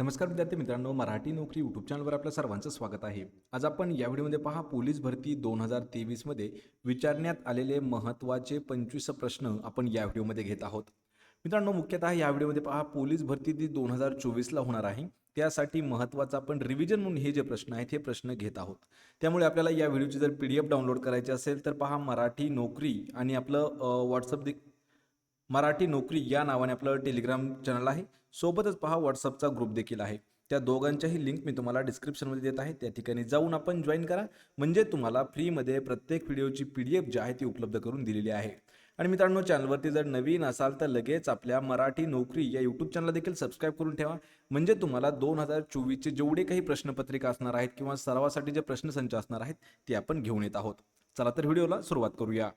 नमस्कार विद्यार्थी मित्रांनो मराठी नोकरी यूट्यूब चॅनलवर आपलं सर्वांचं स्वागत आहे. आज आपण या व्हिडिओमध्ये पहा पोलीस भरती दोन हजार तेवीसमध्ये विचारण्यात आलेले महत्त्वाचे पंचवीस प्रश्न आपण या व्हिडिओमध्ये घेत आहोत. मित्रांनो मुख्यतः या व्हिडिओमध्ये पहा पोलीस भरती ती दोन हजार चोवीसला होणार आहे. त्यासाठी महत्त्वाचा आपण रिव्हिजन म्हणून हे जे प्रश्न आहेत हे प्रश्न घेत आहोत. त्यामुळे आपल्याला या व्हिडिओची जर पी डी एफ डाउनलोड करायची असेल तर पहा मराठी नोकरी आणि आपलं व्हॉट्सअप मराठी नोकरी या नावाने आपलं टेलिग्राम चॅनल आहे. सोबतच पहा व्हॉट्सअपचा ग्रुप देखील आहे. त्या दोघांच्याही लिंक मी तुम्हाला डिस्क्रिप्शनमध्ये देत आहे. त्या ठिकाणी जाऊन आपण जॉईन करा. म्हणजे तुम्हाला फ्रीमध्ये प्रत्येक व्हिडिओची पी डी एफ जी आहे ती उपलब्ध करून दिलेली आहे. आणि मित्रांनो चॅनलवरती जर नवीन असाल तर लगेच आपल्या मराठी नोकरी या यूट्यूब चॅनलला देखील सबस्क्राईब करून ठेवा. म्हणजे तुम्हाला दोन हजार चोवीसचे जेवढे काही प्रश्नपत्रिका असणार आहेत किंवा सरावासाठी जे प्रश्नसंच असणार आहेत ते आपण घेऊन येत आहोत. चला तर व्हिडिओला सुरुवात करूया.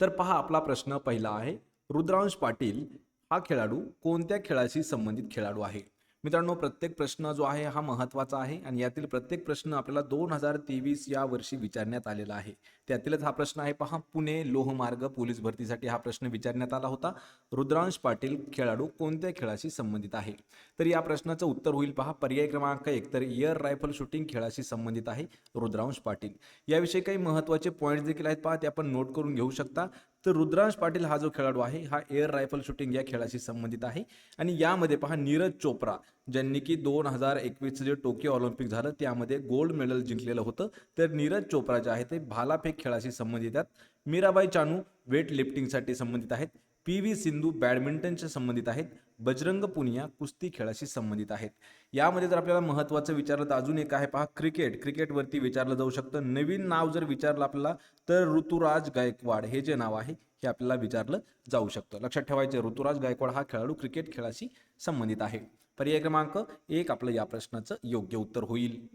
तर पहा आपला प्रश्न पहिला आहे. रुद्रांश पाटील हा खेळाडू कोणत्या खेळाशी संबंधित खेळाडू आहे? मित्रांनो प्रत्येक प्रश्न जो आहे हा महत्त्वाचा आहे आणि यातील प्रत्येक प्रश्न आपल्याला दोन हजार तेवीस या वर्षी विचारण्यात आलेला आहे. त्यातीलच हा प्रश्न आहे पहा. पुणे लोहमार्ग पोलीस भरतीसाठी हा प्रश्न विचारण्यात आला होता. रुद्रांश पाटील खेळाडू कोणत्या खेळाशी संबंधित आहे? तर या प्रश्नाचं उत्तर होईल पहा. पर्याय क्रमांक एक तर एअर रायफल शूटिंग खेळाशी संबंधित आहे रुद्रांश पाटील. याविषयी काही महत्त्वाचे पॉईंट्स देखील आहेत पहा. ते आपण नोट करून घेऊ शकता. तर रुद्रांश पाटील हा जो खेळाडू आहे हा एअर रायफल शूटिंग या खेळाशी संबंधित आहे. आणि यामध्ये पहा नीरज चोप्रा ज्यांनी की दोन हजार एकवीसचं जे टोकियो ऑलिम्पिक झालं त्यामध्ये गोल्ड मेडल जिंकलेलं होतं. तर नीरज चोप्रा जे आहे ते भालाफेक खेळाशी संबंधित आहेत. मीराबाई चानू वेट लिफ्टिंगसाठी संबंधित आहेत. पी व्ही सिंधू बॅडमिंटनच्या संबंधित आहेत. बजरंग पुनिया कुस्ती खेळाशी संबंधित आहेत. यामध्ये जर आपल्याला महत्त्वाचं विचारलं तर अजून एक आहे पहा क्रिकेट. क्रिकेटवरती विचारलं जाऊ शकतं. नवीन नाव जर विचारलं आपल्याला तर ऋतुराज गायकवाड हे जे नाव आहे हे आपल्याला विचारलं जाऊ शकतं. लक्षात ठेवायचे ऋतुराज गायकवाड हा खेळाडू क्रिकेट खेळाशी संबंधित आहे. पर्याय क्रमांक एक आपलं या प्रश्नाचं योग्य उत्तर होईल.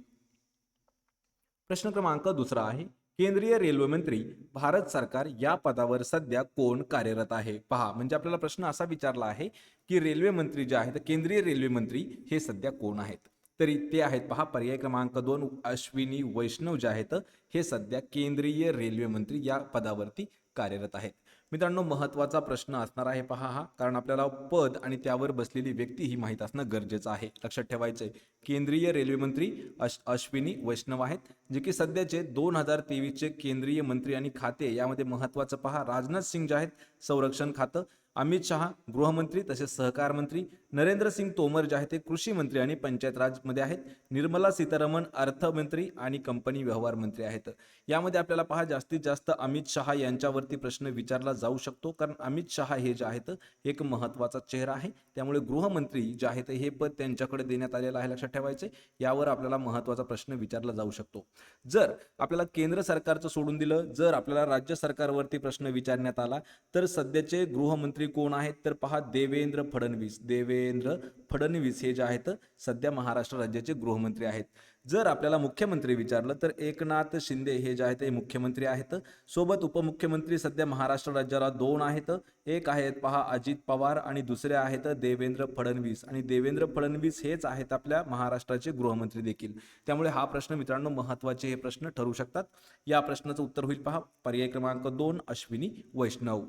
प्रश्न क्रमांक दुसरा आहे केंद्रीय रेल्वे मंत्री भारत सरकार या पदावर सध्या कोण कार्यरत आहे? पहा म्हणजे आपल्याला प्रश्न असा विचारला आहे की रेल्वे मंत्री जे आहेत केंद्रीय रेल्वे मंत्री हे सध्या कोण आहेत? तरी ते आहेत पहा पर्याय क्रमांक दोन अश्विनी वैष्णव जे आहेत हे सध्या केंद्रीय रेल्वे मंत्री या पदावरती कार्यरत आहेत. मित्रांनो महत्त्वाचा प्रश्न असणार आहे पहा हा कारण आपल्याला पद आणि त्यावर बसलेली व्यक्ती ही माहीत असणं गरजेचं आहे. लक्षात ठेवायचं आहे केंद्रीय रेल्वे मंत्री अश अश्विनी वैष्णव आहेत जे की सध्याचे दोन हजार तेवीसचे केंद्रीय मंत्री आणि खाते यामध्ये महत्त्वाचं पहा राजनाथ सिंग जे आहेत संरक्षण खातं अमित शहा गृहमंत्री तसेच सहकार मंत्री नरेंद्र सिंग तोमर जे आहेत ते कृषी मंत्री आणि पंचायत राजमध्ये आहेत. निर्मला सीतारमण अर्थमंत्री आणि कंपनी व्यवहार मंत्री आहेत. यामध्ये आपल्याला पहा जास्तीत जास्त अमित शहा यांच्यावरती प्रश्न विचारला जाऊ शकतो. कारण अमित शहा हे जे आहेत एक महत्त्वाचा चेहरा आहे. त्यामुळे गृहमंत्री जे आहेत हे पद त्यांच्याकडे देण्यात आलेलं आहे लक्षात ठेवायचे यावर आपल्याला महत्त्वाचा प्रश्न विचारला जाऊ शकतो. जर आपल्याला केंद्र सरकारचं सोडून दिलं जर आपल्याला राज्य सरकारवरती प्रश्न विचारण्यात आला तर सध्याचे गृहमंत्री कोण आहेत? तर पहा देवेंद्र फडणवीस. देवेंद्र फडणवीस हे जे आहेत सध्या महाराष्ट्र राज्याचे गृहमंत्री आहेत. जर आपल्याला मुख्यमंत्री विचारलं तर एकनाथ शिंदे हे जे आहेत ते मुख्यमंत्री आहेत. सोबत उपमुख्यमंत्री सध्या महाराष्ट्र राज्याला दोन आहेत. एक आहेत पहा अजित पवार आणि दुसरे आहेत देवेंद्र फडणवीस. आणि देवेंद्र फडणवीस हेच आहेत आपल्या महाराष्ट्राचे गृहमंत्री देखील. त्यामुळे हा प्रश्न मित्रांनो महत्त्वाचे हे प्रश्न ठरू शकतात. या प्रश्नाचं उत्तर होईल पहा पर्याय क्रमांक दोन अश्विनी वैष्णव.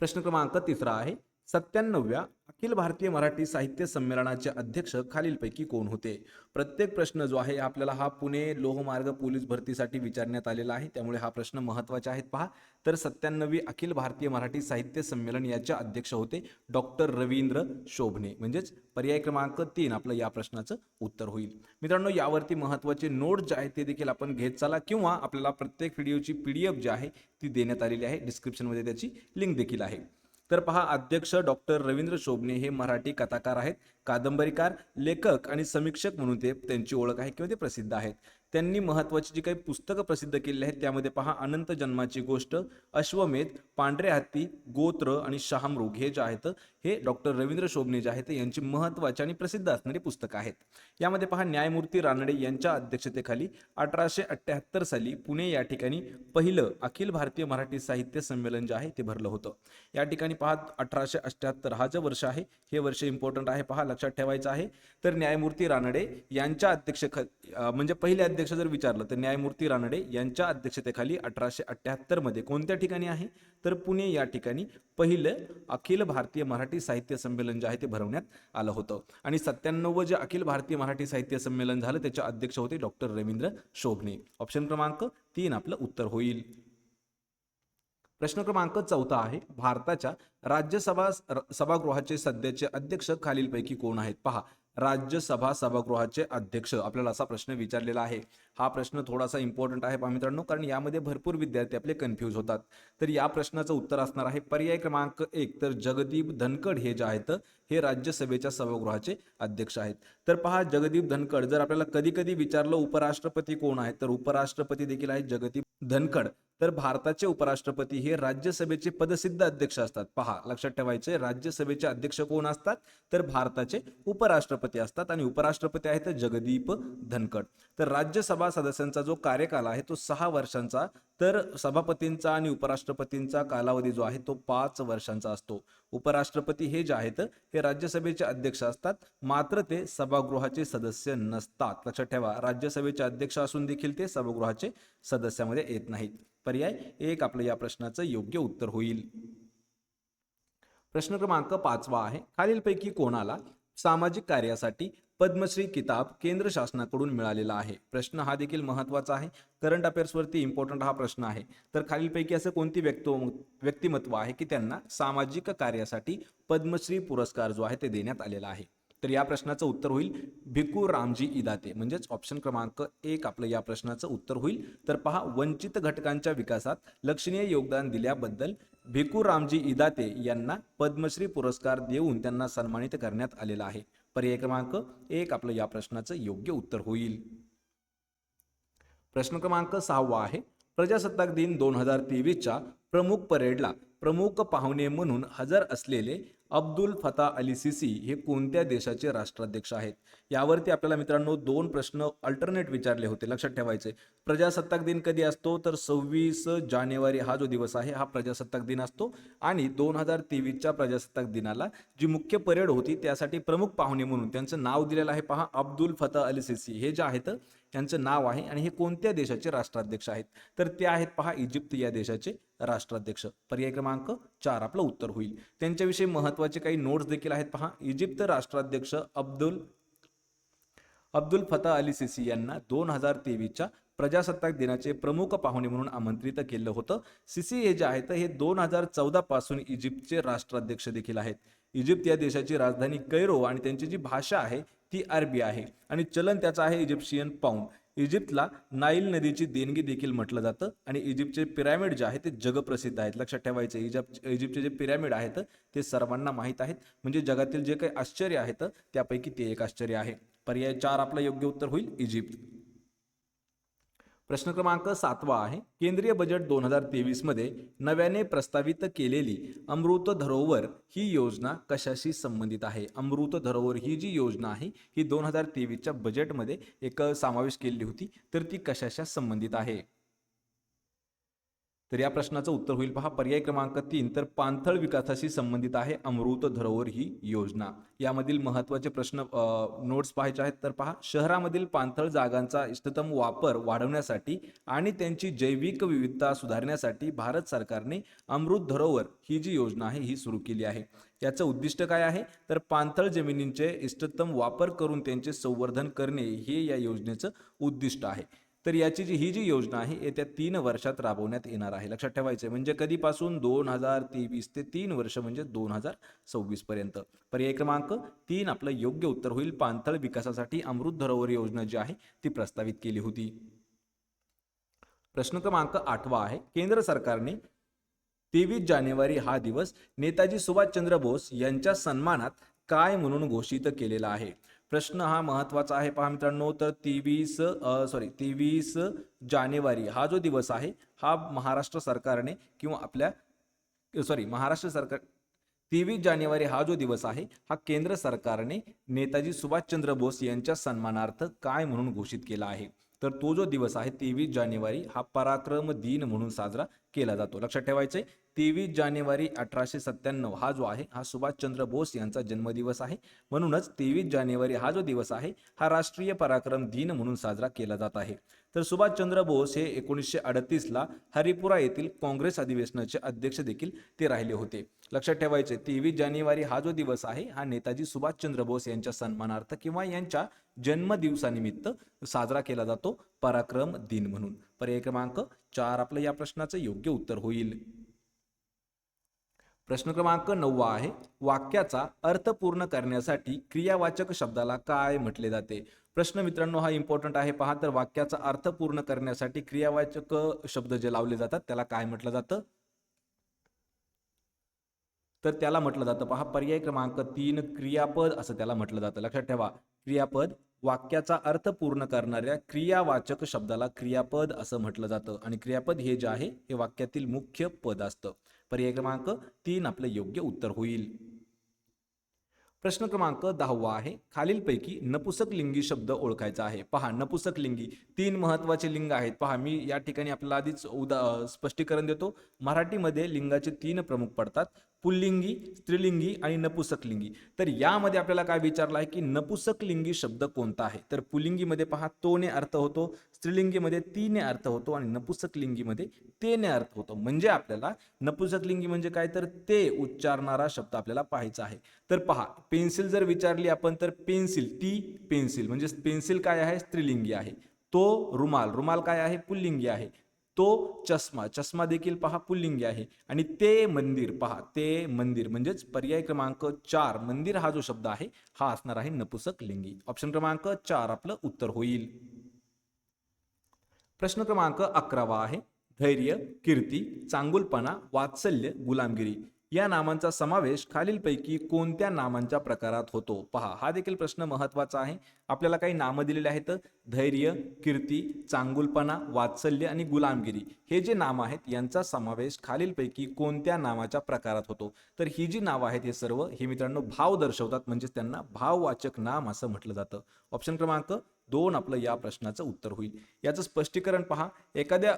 प्रश्न क्रमांक तिसरा आहे सत्त्याण्णव्या अखिल भारतीय मराठी साहित्य संमेलनाचे अध्यक्ष खालीलपैकी कोण होते? प्रत्येक प्रश्न जो आहे आपल्याला हा पुणे लोहमार्ग पोलीस भरतीसाठी विचारण्यात आलेला आहे. त्यामुळे हा प्रश्न महत्त्वाचे आहेत पहा. तर सत्त्याण्णवी अखिल भारतीय मराठी साहित्य संमेलन याचे अध्यक्ष होते डॉक्टर रवींद्र शोभणे. म्हणजेच पर्याय क्रमांक तीन आपलं या प्रश्नाचं उत्तर होईल. मित्रांनो यावरती महत्त्वाचे नोट जे आहेत ते देखील आपण घेत चाला किंवा आपल्याला प्रत्येक व्हिडिओची पी डी एफ जी आहे ती देण्यात आलेली आहे. डिस्क्रिप्शनमध्ये त्याची लिंक देखील आहे. तर पहा अध्यक्ष डॉक्टर रवींद्र शोभणे हे मराठी कथाकार आहेत कादंबरीकार लेखक आणि समीक्षक म्हणून ते त्यांची ओळख आहे किंवा ते प्रसिद्ध आहेत. त्यांनी महत्त्वाची जी काही पुस्तकं प्रसिद्ध केलेली आहेत त्यामध्ये पहा अनंत जन्माची गोष्ट अश्वमेध पांढरे हत्ती गोत्र आणि शहामृग हे जे आहेत हे डॉक्टर रवींद्र शोभणे जे आहेत यांची महत्त्वाची आणि प्रसिद्ध असणारी पुस्तकं आहेत. यामध्ये पहा न्यायमूर्ती रानडे यांच्या अध्यक्षतेखाली अठराशे अठ्ठ्याहत्तर साली पुणे या ठिकाणी पहिलं अखिल भारतीय मराठी साहित्य संमेलन जे आहे ते भरलं होतं. या ठिकाणी पहा अठराशे अठ्ठ्याहत्तर हा जे वर्ष आहे हे वर्ष इम्पॉर्टंट आहे पहा लक्षात ठेवायचं आहे. तर न्यायमूर्ती रानडे यांच्या अध्यक्ष म्हणजे पहिले अध्यक्ष जर विचारलं तर न्यायमूर्ती रानडे यांच्या अध्यक्षतेखाली अठराशे अठ्ठ्याहत्तरमध्ये कोणत्या ठिकाणी आहे? तर पुणे या ठिकाणी पहिलं अखिल भारतीय मराठी साहित्य संमेलन जे आहे ते भरवण्यात आलं होतं. आणि सत्त्याण्णव जे अखिल भारतीय मराठी साहित्य संमेलन झालं त्याचे अध्यक्ष होते डॉक्टर रवींद्र शोभणे. ऑप्शन क्रमांक तीन आपलं उत्तर होईल. प्रश्न क्रमांक चौथा आहे भारताच्या राज्यसभा सभागृहाचे सध्याचे अध्यक्ष खालीलपैकी कोण आहेत? पहा राज्यसभा सभागृहाचे अध्यक्ष आपल्याला असा प्रश्न विचारलेला आहे. हा प्रश्न थोडासा इम्पॉर्टंट आहे पहा मित्रांनो कारण यामध्ये भरपूर विद्यार्थी आपले कन्फ्यूज होतात. तर या प्रश्नाचं उत्तर असणार आहे पर्याय क्रमांक एक. तर जगदीप धनखड हे जे आहेत हे राज्यसभेच्या सभागृहाचे अध्यक्ष आहेत. तर पहा जगदीप धनखड जर आपल्याला कधी कधी विचारलं उपराष्ट्रपती कोण आहेत तर उपराष्ट्रपती देखील आहेत जगदीप धनखड. तर भारताचे उपराष्ट्रपती हे राज्यसभेचे पदसिद्ध अध्यक्ष असतात. पहा लक्षात ठेवायचे राज्यसभेचे अध्यक्ष कोण असतात? तर भारताचे उपराष्ट्रपती असतात आणि उपराष्ट्रपती आहेत जगदीप धनकड तर राज्यसभा सदस्यांचा जो कार्यकाल आहे तो सहा वर्षांचा तर सभापतींचा आणि उपराष्ट्रपतींचा कालावधी जो आहे तो पाच वर्षांचा असतो. उपराष्ट्रपती हे जे आहेत हे राज्यसभेचे अध्यक्ष असतात मात्र ते सभागृहाचे सदस्य नसतात. लक्षात ठेवा राज्यसभेचे अध्यक्ष असून देखील ते सभागृहाचे सदस्यामध्ये येत नाहीत. पर्याय एक आपलं या प्रश्नाचं योग्य उत्तर होईल. प्रश्न क्रमांक पाचवा आहे. खालीलपैकी कोणाला सामाजिक कार्यासाठी पद्मश्री किताब केंद्र शासनाकडून मिळालेला आहे? प्रश्न हा देखील महत्त्वाचा आहे. करंट अफेअर्सवरती इम्पॉर्टंट हा प्रश्न आहे. तर खालीलपैकी असं कोणती व्यक्त व्यक्तिमत्व आहे की त्यांना सामाजिक कार्यासाठी पद्मश्री पुरस्कार जो आहे ते देण्यात आलेला आहे? तर या प्रश्नाचं उत्तर होईल भिकू रामजी इदाते. म्हणजेच ऑप्शन क्रमांक एक आपलं या प्रश्नाचं उत्तर होईल. तर पहा वंचित घटकांच्या विकासात लक्षणीय योगदान दिल्याबद्दल भिकू रामजी इदाते यांना पद्मश्री पुरस्कार देऊन त्यांना सन्मानित करण्यात आलेला आहे. पर्याय क्रमांक एक आपलं या प्रश्नाचं योग्य उत्तर होईल. प्रश्न क्रमांक सहावा आहे. प्रजासत्ताक दिन दोन हजार तेवीसच्या प्रमुख परेडला प्रमुख पाहुणे म्हणून हजर असलेले अब्दुल फता अली सिसी हे कोणत्या देशाचे राष्ट्राध्यक्ष आहेत? यावरती आपल्याला मित्रांनो दोन प्रश्न अल्टरनेट विचारले होते. लक्षात ठेवायचे. प्रजासत्ताक दिन कधी असतो? तर सव्वीस जानेवारी हा जो दिवस आहे हा प्रजासत्ताक दिन असतो. आणि दोन हजार तेवीसच्या प्रजासत्ताक दिनाला जी मुख्य परेड होती त्यासाठी प्रमुख पाहुणे म्हणून त्यांचं नाव दिलेलं आहे पहा अब्दुल फता अली सिसी. हे जे आहेत यांचं नाव आहे आणि हे कोणत्या देशाचे राष्ट्राध्यक्ष आहेत? तर ते आहेत पहा इजिप्त या देशाचे राष्ट्राध्यक्ष. पर्याय क्रमांक चार आपलं उत्तर होईल. त्यांच्याविषयी महत्त्वाचे काही नोट्स देखील आहेत पहा. इजिप्त राष्ट्राध्यक्ष अब्दुल अब्दुल फता अली सिसी यांना दोन हजार तेवीसच्या प्रजासत्ताक दिनाचे प्रमुख पाहुणे म्हणून आमंत्रित केलं होतं. सिसी हे जे आहेत हे दोन हजार चौदा पासून इजिप्तचे राष्ट्राध्यक्ष देखील आहेत. इजिप्त या देशाची राजधानी कैरो आणि त्यांची जी भाषा आहे ती अरबी आहे. आणि चलन त्याचं आहे इजिप्शियन पाऊंड. इजिप्तला नाईल नदीची देणगी देखील म्हटलं जातं. आणि इजिप्तचे पिरॅमिड जे आहे ते जगप्रसिद्ध आहेत. लक्षात ठेवायचे इजिप्त इजिप्तचे जे पिरॅमिड आहेत ते सर्वांना माहीत आहेत. म्हणजे जगातील जे काही आश्चर्य आहेत त्यापैकी ते एक आश्चर्य आहे. पर्याय चार आपलं योग्य उत्तर होईल इजिप्त. प्रश्न क्रमांक सातवा आहे. केंद्रीय बजेट दोन हजार तेवीसमध्ये नव्याने प्रस्तावित केलेली अमृत धरोवर ही योजना कशाशी संबंधित आहे? अमृत धरोवर ही जी योजना आहे ही दोन हजार तेवीसच्या बजेटमध्ये एक समावेश केलेली होती तर ती कशाशा संबंधित आहे? तर या प्रश्नाचं उत्तर होईल पहा. पर्याय क्रमांक तीन तर पाणथळ विकासाशी संबंधित आहे अमृत धरोवर ही योजना. यामधील महत्त्वाचे प्रश्न नोट्स पाहायचे आहेत. तर पहा शहरामधील पाणथळ जागांचा इष्टतम वापर वाढवण्यासाठी आणि त्यांची जैविक विविधता सुधारण्यासाठी भारत सरकारने अमृत धरोवर ही जी योजना आहे ही सुरू केली आहे. याचं उद्दिष्ट काय आहे? तर पाणथळ जमिनींचे इष्टतम वापर करून त्यांचे संवर्धन करणे हे या योजनेचं उद्दिष्ट आहे. तर याची जी ही जी योजना आहे येत्या तीन वर्षात राबवण्यात येणार आहे. लक्षात ठेवायचं म्हणजे कधीपासून? दोन हजार तेवीस ते तीन वर्ष म्हणजे दोन हजार सव्वीस पर्यंत. पर्याय क्रमांक तीन आपलं योग्य उत्तर होईल. पाणथळ विकासासाठी अमृत धरोवर योजना जी आहे ती प्रस्तावित केली होती. प्रश्न क्रमांक आठवा आहे. केंद्र सरकारने तेवीस जानेवारी हा दिवस नेताजी सुभाषचंद्र बोस यांच्या सन्मानात काय म्हणून घोषित केलेला आहे? प्रश्न हा महत्त्वाचा आहे. पहा मित्रांनो तर तेवीस सॉरी तेवीस जानेवारी हा जो दिवस आहे हा महाराष्ट्र सरकारने किंवा आपल्या सॉरी महाराष्ट्र सरकार तेवीस जानेवारी हा जो दिवस आहे हा केंद्र सरकारने नेताजी सुभाषचंद्र बोस यांच्या सन्मानार्थ काय म्हणून घोषित केला आहे? तर तो जो दिवस आहे तेवीस जानेवारी हा पराक्रम दिन म्हणून साजरा केला जातो. लक्षात ठेवायचंय तेवीस जानेवारी अठराशे सत्त्याण्णव हा जो आहे हा सुभाषचंद्र बोस यांचा जन्मदिवस आहे. म्हणूनच तेवीस जानेवारी हा जो दिवस आहे हा राष्ट्रीय पराक्रम दिन म्हणून साजरा केला जात आहे. तर सुभाषचंद्र बोस हे एकोणीसशे अडतीसला हरिपुरा येथील काँग्रेस अधिवेशनाचे अध्यक्ष देखील ते राहिले होते. लक्षात ठेवायचे तेवीस जानेवारी हा जो दिवस आहे हा नेताजी सुभाषचंद्र बोस यांच्या सन्मानार्थ किंवा यांच्या जन्मदिवसानिमित्त साजरा केला जातो पराक्रम दिन म्हणून. पर्याय क्रमांक चार आपलं या प्रश्नाचं योग्य उत्तर होईल. प्रश्न क्रमांक नववा आहे. वाक्याचा अर्थ पूर्ण करण्यासाठी क्रियावाचक शब्दाला काय म्हटले जाते? प्रश्न मित्रांनो हा इम्पॉर्टंट आहे. पहा तर वाक्याचा अर्थ पूर्ण करण्यासाठी क्रियावाचक शब्द जे लावले जातात त्याला काय म्हटलं जातं? तर त्याला म्हटलं जातं पहा पर्याय क्रमांक तीन क्रियापद असं त्याला म्हटलं जातं. लक्षात ठेवा क्रियापद वाक्याचा अर्थ पूर्ण करणाऱ्या क्रियावाचक शब्दाला क्रियापद असं म्हटलं जातं. आणि क्रियापद हे जे आहे हे वाक्यातील मुख्य पद असतं. पर्याय क्रमांक तीन आपलं योग्य उत्तर होईल. प्रश्न क्रमांक दहावा आहे. खालीलपैकी नपुसक लिंगी शब्द ओळखायचा आहे. पहा नपुसक लिंगी. तीन महत्त्वाचे लिंग आहेत. पहा मी या ठिकाणी आपल्याला आधीच उदा स्पष्टीकरण देतो. मराठीमध्ये लिंगाचे तीन प्रमुख पडतात. पुल्लिंगी स्त्रीलिंगी आणि नपुसकलिंगी. तर यामध्ये आपल्याला काय विचारलं आहे की नपुसक लिंगी शब्द कोणता आहे? तर पुल्लिंगीमध्ये पहा तोने अर्थ होतो स्त्रीलिंगीमध्ये तीने अर्थ होतो आणि नपुसकलिंगीमध्ये तेने अर्थ होतो. म्हणजे आपल्याला नपुसकलिंगी म्हणजे काय? तर ते उच्चारणारा शब्द आपल्याला पाहायचा आहे. तर पहा पेन्सिल जर विचारली आपण तर पेन्सिल ती पेन्सिल. म्हणजे पेन्सिल काय आहे? स्त्रीलिंगी आहे. तो रुमाल. रुमाल काय आहे? पुल्लिंगी आहे. तो चष्मा चष्मा देखील पहा पुल्लिंगी आहे. आणि ते मंदिर पहा ते मंदिर म्हणजेच पर्याय क्रमांक चार मंदिर हा जो शब्द आहे हा असणार आहे नपुसक लिंगी. ऑप्शन क्रमांक चार आपलं उत्तर होईल. प्रश्न क्रमांक अकरावा आहे धैर्य कीर्ती चांगुलपणा वात्सल्य गुलामगिरी. या नामांचा समावेश खालीलपैकी कोणत्या नामांच्या प्रकारात होतो? पहा हा देखील प्रश्न महत्त्वाचा आहे. आपल्याला काही नामं दिलेले आहेत. धैर्य कीर्ती चांगुलपणा वात्सल्य आणि गुलामगिरी. हे जे नाम आहेत यांचा समावेश खालीलपैकी कोणत्या नामाच्या प्रकारात होतो? तर ही जी नावं आहेत हे सर्व हे मित्रांनो भाव दर्शवतात. म्हणजेच त्यांना भाववाचक नाम असं म्हटलं जातं. ऑप्शन क्रमांक दोन आपलं या प्रश्नाचं उत्तर होईल. याचं स्पष्टीकरण पहा. एखाद्या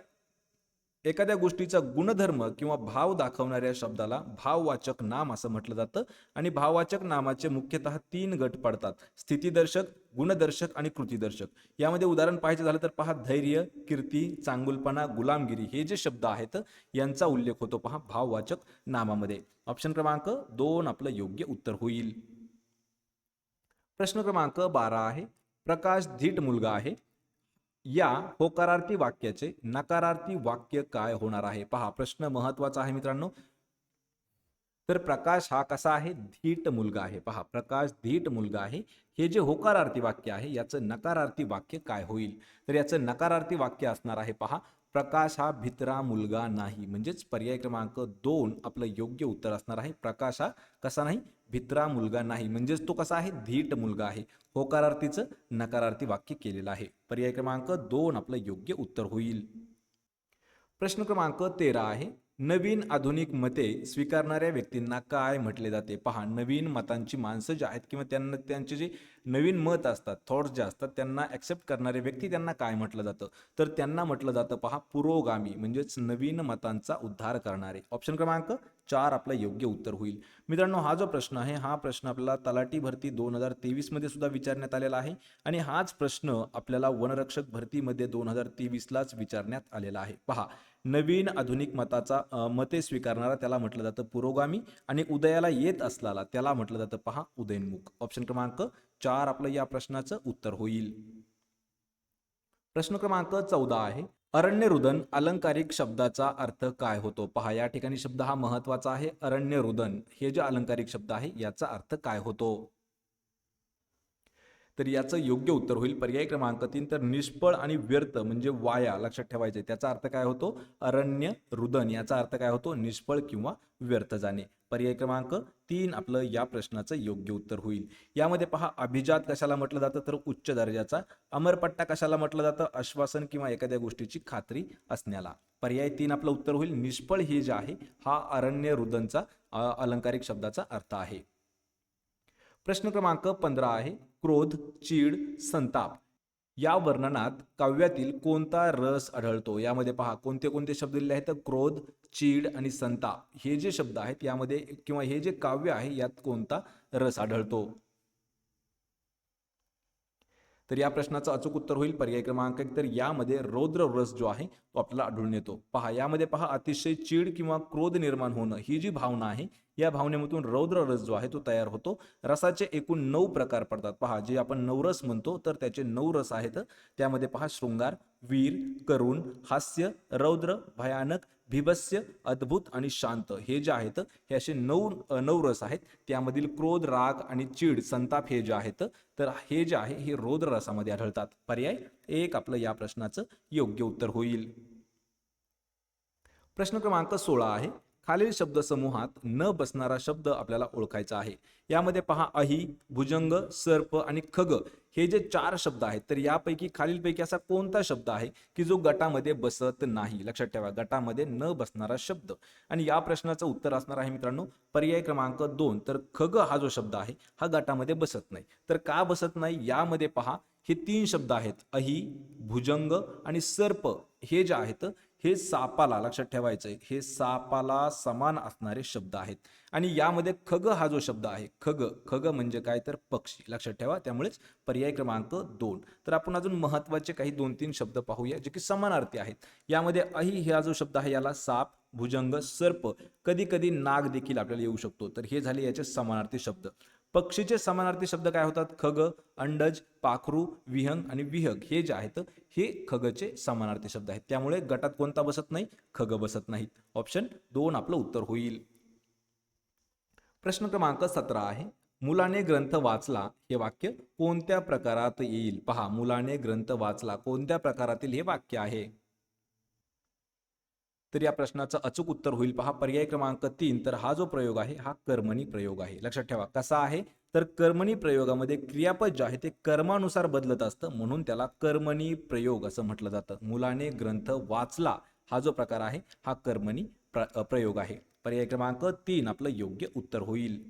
एखाद्या गोष्टीचा गुणधर्म किंवा भाव दाखवणाऱ्या शब्दाला भाववाचक नाम असं म्हटलं जातं आणि भाववाचक नामाचे मुख्यतः तीन गट पडतात. स्थितीदर्शक गुणदर्शक आणि कृतीदर्शक. यामध्ये उदाहरण पाहायचं झालं तर पहा धैर्य कीर्ती चांगुलपणा गुलामगिरी हे जे शब्द आहेत यांचा उल्लेख होतो पहा भाववाचक नामामध्ये. ऑप्शन क्रमांक दोन आपलं योग्य उत्तर होईल. प्रश्न क्रमांक बारा आहे. प्रकाश धीट मुलगा आहे. या होकारार्थी वाक्याचे नकारार्थी वाक्य काय होणार आहे? पहा प्रश्न महत्त्वाचा आहे मित्रांनो. तर प्रकाश हा कसा आहे? धीट मुलगा आहे. पहा प्रकाश धीट मुलगा आहे. हे जे होकारार्थी वाक्य आहे याचं नकारार्थी वाक्य काय होईल? तर याचं नकारार्थी वाक्य असणार आहे पहा प्रकाश हा भित्रा मुलगा नाही. म्हणजेच पर्याय क्रमांक दोन आपलं योग्य उत्तर असणार आहे. प्रकाश हा कसा नाही? भित्रा मुलगा नाही. म्हणजेच तो कसा आहे? धीट मुलगा आहे. होकारार्थीचं नकारार्थी वाक्य केलेलं आहे. पर्याय क्रमांक दोन आपलं योग्य उत्तर होईल. प्रश्न क्रमांक तेरा आहे. नवीन आधुनिक मते स्वीकारणाऱ्या व्यक्तींना काय म्हटले जाते? पहा नवीन मतांची माणसं जी आहेत किंवा त्यांना त्यांचे जे नवीन मत असतात थॉट्स जे असतात त्यांना ॲक्सेप्ट करणारे व्यक्ती त्यांना काय म्हटलं जातं? तर त्यांना म्हटलं जातं पहा पुरोगामी म्हणजेच नवीन मतांचा उद्धार करणारे. ऑप्शन क्रमांक चार आपलं योग्य उत्तर होईल. मित्रांनो हा जो प्रश्न आहे हा प्रश्न आपल्याला तलाठी भरती दोन हजार तेवीसमध्ये सुद्धा विचारण्यात आलेला आहे आणि हाच प्रश्न आपल्याला वनरक्षक भरतीमध्ये दोन हजार तेवीसलाच विचारण्यात आलेला आहे. पहा नवीन आधुनिक मताचा मते स्वीकारणारा त्याला म्हटलं जातं पुरोगामी आणि उदयाला येत असलेला त्याला म्हटलं जातं पहा उदयनमुख. ऑप्शन क्रमांक चार आपलं या प्रश्नाचं उत्तर होईल. प्रश्न क्रमांक चौदा आहे. अरण्य रुदन अलंकारिक शब्दाचा अर्थ काय होतो? पहा या ठिकाणी शब्द हा महत्त्वाचा आहे. अरण्य रुदन हे जे अलंकारिक शब्द आहे याचा अर्थ काय होतो? तर याचं योग्य उत्तर होईल. पर्याय क्रमांक तीन तर निष्फळ आणि व्यर्थ म्हणजे वाया लक्षात ठेवायचे त्याचा अर्थ काय होतो? अरण्य रुदन याचा अर्थ काय होतो? निष्फळ किंवा व्यर्थ जाणे. पर्याय क्रमांक तीन आपलं या प्रश्नाचं योग्य उत्तर होईल. यामध्ये पहा अभिजात कशाला म्हटलं जातं? तर उच्च दर्जाचा. अमरपट्टा कशाला म्हटलं जातं? आश्वासन किंवा एखाद्या गोष्टीची खात्री असण्याला. पर्याय तीन आपलं उत्तर होईल. निष्फळ हे जे आहे हा अरण्य रुदनचा अलंकारिक शब्दाचा अर्थ आहे. प्रश्न क्रमांक पंधरा आहे. क्रोध चीड संताप. या वर्णनात काव्यातील कोणता रस आढळतो? यामध्ये पहा कोणते कोणते शब्द दिलेले आहेत? तर क्रोध चीड आणि संताप हे जे शब्द आहेत यामध्ये किंवा हे जे काव्य आहे यात कोणता रस आढळतो? तर या प्रश्नाचं अचूक उत्तर होईल. पर्याय क्रमांक एक. तर यामध्ये रौद्र रस जो आहे तो आपल्याला आढळून येतो. पहा यामध्ये पहा अतिशय चीड किंवा क्रोध निर्माण होणं ही जी भावना आहे या भावनेमधून रौद्र रस जो आहे तो तयार होतो. रसाचे एकूण नऊ प्रकार पडतात. पहा जे आपण नवरस म्हणतो तर त्याचे नऊ रस आहेत. त्यामध्ये पहा शृंगार वीर करुण हास्य रौद्र भयानक भिभस्य अद्भुत आणि शांत. हे जे आहेत हे असे नऊ नऊ रस आहेत. त्यामधील क्रोध राग आणि चीड संताप हे जे आहेत तर हे जे आहे हे रोद्र रसामध्ये आढळतात. पर्याय एक आपलं या प्रश्नाचं योग्य उत्तर होईल. प्रश्न क्रमांक सोळा आहे. खालील शब्दसमूहात न बसणारा शब्द आपल्याला ओळखायचा आहे. यामध्ये पहा अहि भुजंग सर्प आणि खग हे जे चार शब्द आहेत तर यापैकी खालीलपैकी असा कोणता शब्द आहे की जो गटामध्ये बसत नाही? लक्षात ठेवा गटामध्ये न बसणारा शब्द. आणि या प्रश्नाचं उत्तर असणार आहे मित्रांनो पर्याय क्रमांक दोन. तर खग हा जो शब्द आहे हा गटामध्ये बसत नाही. तर का बसत नाही? यामध्ये पहा हे तीन शब्द आहेत अहि भुजंग आणि सर्प हे जे आहेत हे सापाला लक्षात ठेवायचं आहे हे सापाला समान असणारे शब्द आहेत. आणि यामध्ये खग हा जो शब्द आहे खग खग म्हणजे काय तर पक्षी लक्षात ठेवा. त्यामुळेच पर्याय क्रमांक दोन. तर आपण अजून महत्त्वाचे काही दोन तीन शब्द पाहूया जे की समानार्थी आहेत. यामध्ये अहि हा जो शब्द आहे याला साप भुजंग सर्प कधी कधी नाग देखील आपल्याला येऊ शकतो. तर हे झाले याचे समानार्थी शब्द. पक्षीचे समानार्थी शब्द काय होतात? खग अंडज पाखरू विहंग आणि विहग हे जे आहेत हे खगचे समानार्थी शब्द आहेत. त्यामुळे गटात कोणता बसत नाही? खग बसत नाहीत. ऑप्शन दोन आपलं उत्तर होईल. प्रश्न क्रमांक सतरा आहे. मुलाने ग्रंथ वाचला हे वाक्य कोणत्या प्रकारात येईल? पहा मुलाने ग्रंथ वाचला कोणत्या प्रकारातील हे वाक्य आहे? तर या प्रश्नाचं अचूक उत्तर होईल. पहा पर्याय क्रमांक तीन तर हा जो प्रयोग आहे हा कर्मणी प्रयोग आहे. लक्षात ठेवा कसा आहे? तर कर्मणी प्रयोगामध्ये क्रियापद जे आहे ते कर्मानुसार बदलत असतं म्हणून त्याला कर्मणी प्रयोग असं म्हटलं जातं. मुलाने ग्रंथ वाचला हा जो प्रकार आहे हा कर्मणी प्र प्रयोग आहे. पर्याय क्रमांक तीन आपलं योग्य उत्तर होईल.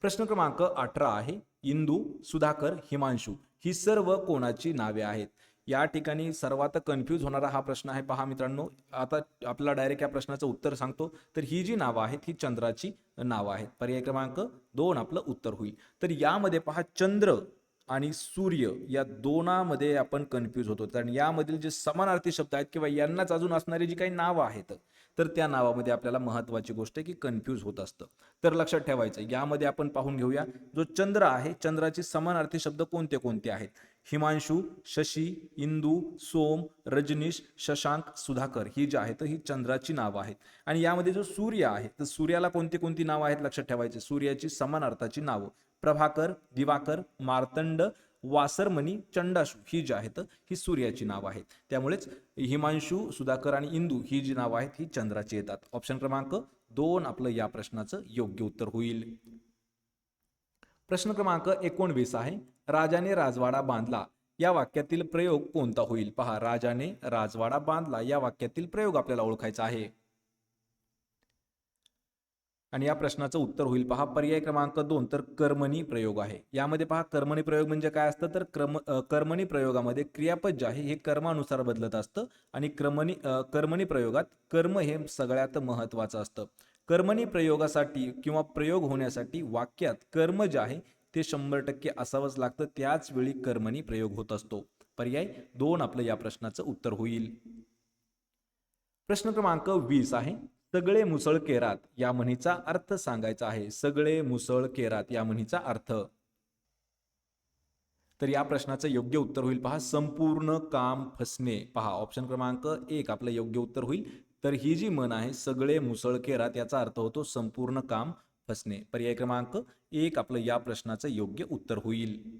प्रश्न क्रमांक अठरा आहे इंदू सुधाकर हिमांशू ही सर्व कोणाची नावे आहेत? या ठिकाणी सर्वात कन्फ्यूज होणारा हा प्रश्न आहे. पहा मित्रांनो आता आपल्याला डायरेक्ट या प्रश्नाचं उत्तर सांगतो. तर ही जी नावं आहेत ही चंद्राची नावं आहेत. पर्याय क्रमांक दोन आपलं उत्तर होईल. तर यामध्ये पहा चंद्र आणि सूर्य या दोनामध्ये आपण कन्फ्यूज होतो. कारण यामधील जे समानार्थी शब्द आहेत किंवा यांनाच अजून असणारी जी काही नावं आहेत तर त्या नावामध्ये आपल्याला महत्वाची गोष्ट आहे की कन्फ्यूज होत असतं. तर लक्षात ठेवायचं यामध्ये आपण पाहून घेऊया जो चंद्र आहे चंद्राचे समानार्थी शब्द कोणते कोणते आहेत? हिमांशू शशी इंदू सोम रजनीश शशांक सुधाकर ही जी आहेत ही चंद्राची नावं आहेत. आणि यामध्ये जो सूर्य आहे तर सूर्याला कोणती कोणती नावं आहेत लक्षात ठेवायचे? सूर्याची समान अर्थाची नावं. प्रभाकर दिवाकर मार्तंड वासरमणी चंडाशू ही जी आहेत ही सूर्याची नावं आहेत. त्यामुळेच हिमांशू सुधाकर आणि इंदू ही जी नावं आहेत ही चंद्राची येतात. ऑप्शन क्रमांक दोन आपलं या प्रश्नाचं योग्य उत्तर होईल. प्रश्न क्रमांक एकोणवीस आहे. राजाने राजवाडा बांधला. या वाक्यातील प्रयोग कोणता होईल? पहा राजाने राजवाडा बांधला. या वाक्यातील प्रयोग आपल्याला ओळखायचा आहे. आणि या प्रश्नाचं उत्तर होईल. पहा पर्याय क्रमांक दोन तर कर्मणी प्रयोग आहे. यामध्ये पहा कर्मणी प्रयोग म्हणजे काय असतं? तर क्रम कर्मणी प्रयोगामध्ये क्रियापद जे आहे हे कर्मानुसार बदलत असतं. आणि क्रमणी कर्मणी प्रयोगात कर्म हे सगळ्यात महत्वाचं असतं. कर्मणी प्रयोगासाठी किंवा प्रयोग होण्यासाठी वाक्यात कर्म जे आहे ते शंभर टक्के असावंच लागतं. त्याच वेळी कर्मणी प्रयोग होत असतो. पर्याय दोन आपलं या प्रश्नाचं उत्तर होईल. प्रश्न क्रमांक वीस आहे. सगळे मुसळ केरात या म्हणीचा अर्थ सांगायचा आहे. सगळे मुसळ केरात या म्हणीचा अर्थ. तर या प्रश्नाचं योग्य उत्तर होईल पहा. संपूर्ण काम फसणे. पहा ऑप्शन क्रमांक एक आपलं योग्य उत्तर होईल. तर ही जी म्हण आहे सगळे मुसळ केरात याचा अर्थ होतो संपूर्ण काम फसणे पर्याय क्रमांक एक आपलं या प्रश्नाचं योग्य उत्तर होईल.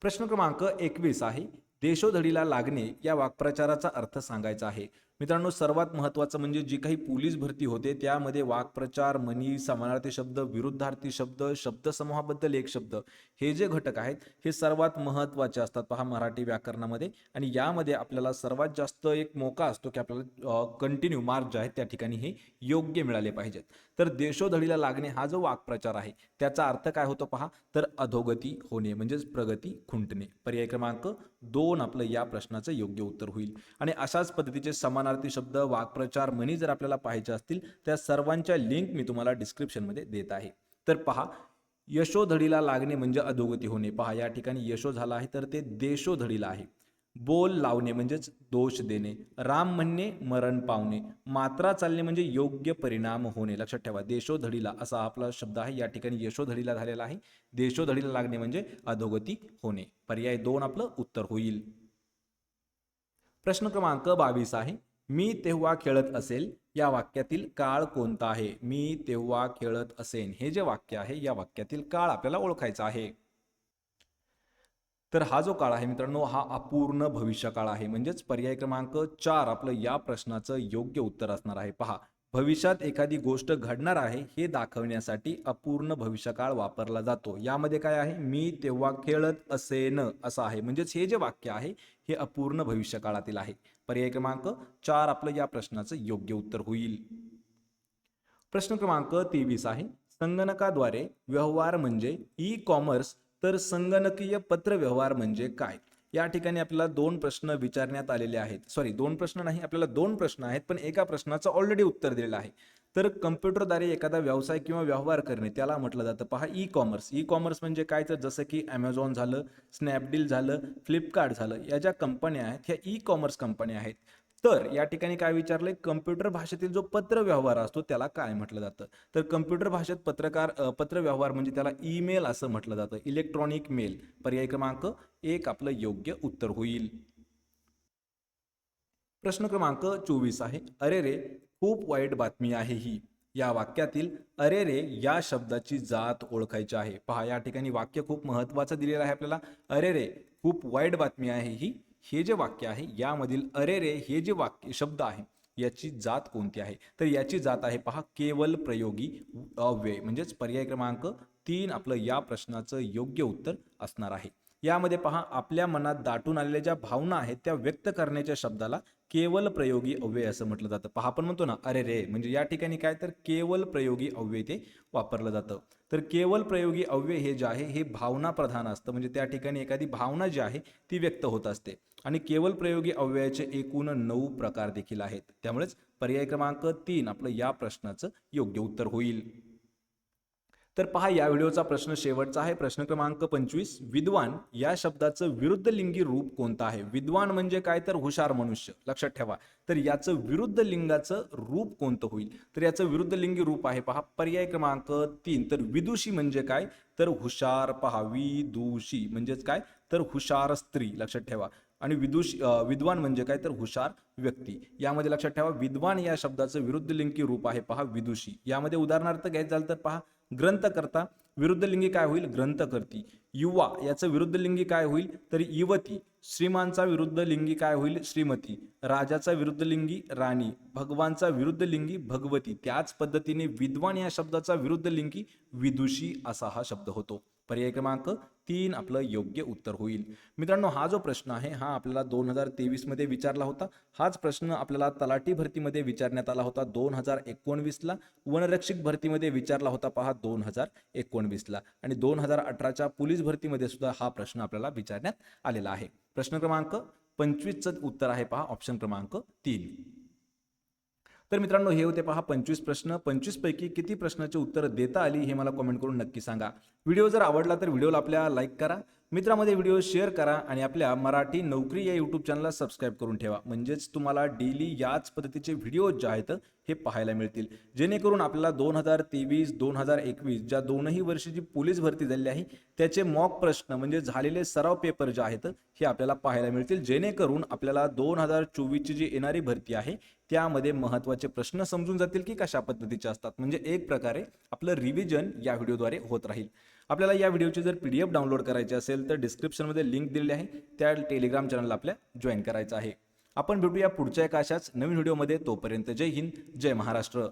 प्रश्न क्रमांक एकवीस आहे. देशोधडीला लागणे या वाक्प्रचाराचा अर्थ सांगायचा आहे. मित्रांनो सर्वात महत्त्वाचं म्हणजे जी काही पोलीस भरती होते त्यामध्ये वाक्प्रचार मनी समानार्थी शब्द विरुद्धार्थी शब्द शब्दसमूहाबद्दल एक शब्द हे जे घटक आहेत हे सर्वात महत्त्वाचे असतात पहा मराठी व्याकरणामध्ये. आणि यामध्ये आपल्याला सर्वात जास्त एक मोका असतो की आपल्याला कंटिन्यू मार्क जे आहेत त्या ठिकाणी हे योग्य मिळाले पाहिजेत. तर देशोधडीला लागणे हा जो वाक्प्रचार आहे त्याचा अर्थ काय होतो पहा? तर अधोगती होणे म्हणजेच प्रगती खुंटणे. पर्याय क्रमांक दोन आपलं या प्रश्नाचं योग्य उत्तर होईल. आणि अशाच पद्धतीचे समानार्थी शब्द वाक्प्रचार म्हणी जर आपल्याला पाहायचे असतील त्या सर्वांच्या लिंक मी तुम्हाला डिस्क्रिप्शनमध्ये देत आहे. तर पहा यशोधडीला लागणे म्हणजे अधोगती होणे. पहा या ठिकाणी यशो झाला आहे तर ते देशोधडीला आहे. बोल लावणे म्हणजेच दोष देणे. राम म्हणणे मरण पावणे. मात्रा चालणे म्हणजे योग्य परिणाम होणे. लक्षात ठेवा देशोधडीला असा आपला शब्द आहे. या ठिकाणी यशोधडीला झालेला आहे. देशोधडीला लागणे म्हणजे अधोगती होणे. पर्याय दोन आपलं उत्तर होईल. प्रश्न क्रमांक बावीस आहे. मी तेव्हा खेळत असेल या वाक्यातील काळ कोणता आहे? मी तेव्हा खेळत असेन. हे जे वाक्य आहे या वाक्यातील काळ आपल्याला ओळखायचा आहे. तर हा जो काळ आहे मित्रांनो हा अपूर्ण भविष्यकाळ आहे. म्हणजेच पर्याय क्रमांक चार आपलं या प्रश्नाचं योग्य उत्तर असणार आहे. पहा भविष्यात एखादी गोष्ट घडणार आहे हे दाखवण्यासाठी अपूर्ण भविष्यकाळ वापरला जातो. यामध्ये काय आहे? मी तेव्हा खेळत असेन असं आहे. म्हणजेच हे जे वाक्य आहे हे अपूर्ण भविष्यकाळातील आहे. पर्याय क्रमांक चार आपलं या प्रश्नाचं योग्य उत्तर होईल. प्रश्न क्रमांक तेवीस आहे. संगणकाद्वारे व्यवहार म्हणजे ई कॉमर्स तर संगणकीय पत्र व्यवहार म्हणजे काय? या ठिकाणी आपल्याला दोन प्रश्न विचारण्यात आलेले आहेत. सॉरी दोन प्रश्न नाही आपल्याला दोन प्रश्न आहेत पण एका प्रश्नाचं ऑलरेडी उत्तर दिलेलं आहे. तर कम्प्युटरद्वारे एखादा व्यवसाय किंवा व्यवहार करणे त्याला म्हटलं जातं. पहा ई कॉमर्स ई कॉमर्स म्हणजे काय? तर जसं की ॲमेझॉन झालं स्नॅपडील झालं फ्लिपकार्ट झालं. या ज्या कंपन्या आहेत ह्या ई कॉमर्स कंपन्या आहेत. तर या ठिकाणी काय विचारलंय? कम्प्युटर भाषेतील जो पत्र व्यवहार असतो त्याला काय म्हटलं जातं? तर कम्प्युटर भाषेत पत्रकार पत्र व्यवहार म्हणजे त्याला ईमेल असं म्हटलं जातं. इलेक्ट्रॉनिक मेल पर्याय क्रमांक एक आपलं योग्य उत्तर होईल. प्रश्न क्रमांक चोवीस आहे. अरे रे खूप वाईट बातमी आहे ही. या वाक्यातील अरे रे या शब्दाची जात ओळखायची आहे. पहा या ठिकाणी वाक्य खूप महत्वाचं दिलेलं आहे आपल्याला. अरे रे खूप वाईट बातमी आहे ही. हे जे वाक्य आहे यामधील अरे रे हे जे वाक्य शब्द आहे याची जात कोणती आहे? तर याची जात आहे पहा केवल प्रयोगी अव्यय म्हणजेच पर्याय क्रमांक तीन आपलं या प्रश्नाचं योग्य उत्तर असणार आहे. यामध्ये पहा आपल्या मनात दाटून आलेल्या ज्या भावना आहेत त्या व्यक्त करण्याच्या शब्दाला केवल प्रयोगी अव्यय असं म्हटलं जातं. पहा आपण म्हणतो ना अरे रे म्हणजे या ठिकाणी काय तर केवल प्रयोगी अव्यय ते वापरलं जातं. तर केवल प्रयोगी अव्यय हे जे आहे हे भावना प्रधान असतं. म्हणजे त्या ठिकाणी एखादी भावना जी आहे ती व्यक्त होत असते. आणि केवल प्रयोगी अव्ययाचे एकूण नऊ प्रकार देखील आहेत. त्यामुळेच पर्याय क्रमांक तीन आपलं या प्रश्नाचं योग्य उत्तर होईल. तर पहा या व्हिडिओचा प्रश्न शेवटचा आहे. प्रश्न क्रमांक पंचवीस विद्वान या शब्दाचं विरुद्ध लिंगी रूप कोणतं आहे? विद्वान म्हणजे काय? तर हुशार मनुष्य. लक्षात ठेवा. तर याचं विरुद्ध लिंगाचं रूप कोणतं होईल? तर याचं विरुद्ध लिंगी रूप आहे पहा पर्याय क्रमांक तीन. तर विदुषी म्हणजे काय? तर हुशार पहा विदुषी म्हणजेच काय? तर हुशार स्त्री. लक्षात ठेवा. आणि विदुष विद्वान म्हणजे काय? तर हुशार व्यक्ती. यामध्ये लक्षात ठेवा विद्वान या शब्दाचं विरुद्ध लिंगी रूप आहे. पहा विदुषी. यामध्ये उदाहरणार्थ घ्यायचं झालं तर पहा ग्रंथकर्ता विरुद्ध लिंगी काय होईल? ग्रंथकर्ती. युवा याचं विरुद्ध लिंगी काय होईल? तर युवती. श्रीमानचा विरुद्ध लिंगी काय होईल? श्रीमती. राजाचा विरुद्ध लिंगी राणी. भगवानचा विरुद्ध लिंगी भगवती. त्याच पद्धतीने विद्वान या शब्दाचा विरुद्ध लिंगी विदुषी असा हा शब्द होतो. पर्याय क्रमांक तीन आपलं योग्य उत्तर होईल. मित्रांनो हा जो प्रश्न आहे हा आपल्याला दोन हजार तेवीसमध्ये विचारला होता. हाच प्रश्न आपल्याला तलाठी भरतीमध्ये विचारण्यात आला होता. दोन हजार एकोणवीसला वनरक्षक भरतीमध्ये विचारला होता पहा दोन हजार एकोणवीसला आणि दोन हजार अठराच्या पोलीस भरतीमध्ये सुद्धा हा प्रश्न आपल्याला विचारण्यात आलेला आहे. प्रश्न क्रमांक पंचवीसचं उत्तर आहे पहा ऑप्शन क्रमांक तीन. तर मित्रांनो हे होते पहा पंचवीस प्रश्न. पंचवीस पैकी किती प्रश्नाची उत्तर देता आली हे मला कमेंट करून नक्की सांगा. व्हिडिओ जर आवडला तर व्हिडिओला आपल्या लाईक करा. मित्रामध्ये व्हिडिओ शेअर करा आणि आपल्या मराठी नोकरी या यूट्यूब चॅनलला सबस्क्राईब करून ठेवा. म्हणजेच तुम्हाला डेली याच पद्धतीचे व्हिडिओ जे आहेत हे पाहायला मिळतील. जेणेकरून आपल्याला दोन हजार तेवीस दोन हजार एकवीस ज्या दोनही वर्षी जी पोलीस भरती झालेली आहे त्याचे मॉक प्रश्न म्हणजे झालेले सराव पेपर जे आहेत हे आपल्याला पाहायला मिळतील. जेणेकरून आपल्याला दोन हजार चोवीसची जी येणारी भरती आहे त्यामध्ये महत्त्वाचे प्रश्न समजून जातील की कशा पद्धतीचे असतात. म्हणजे एक प्रकारे आपलं रिव्हिजन या व्हिडिओद्वारे होत राहील. आपल्याला या व्हिडिओची जर पी डी एफ डाउनलोड करायची असेल तर डिस्क्रिप्शनमध्ये लिंक दिलेली आहे. त्या टेलिग्राम चॅनलला आपल्या जॉईन करायचं आहे. आपण भेटूया पुढच्या एका अशाच नवीन व्हिडिओमध्ये. तोपर्यंत जय हिंद जय महाराष्ट्र.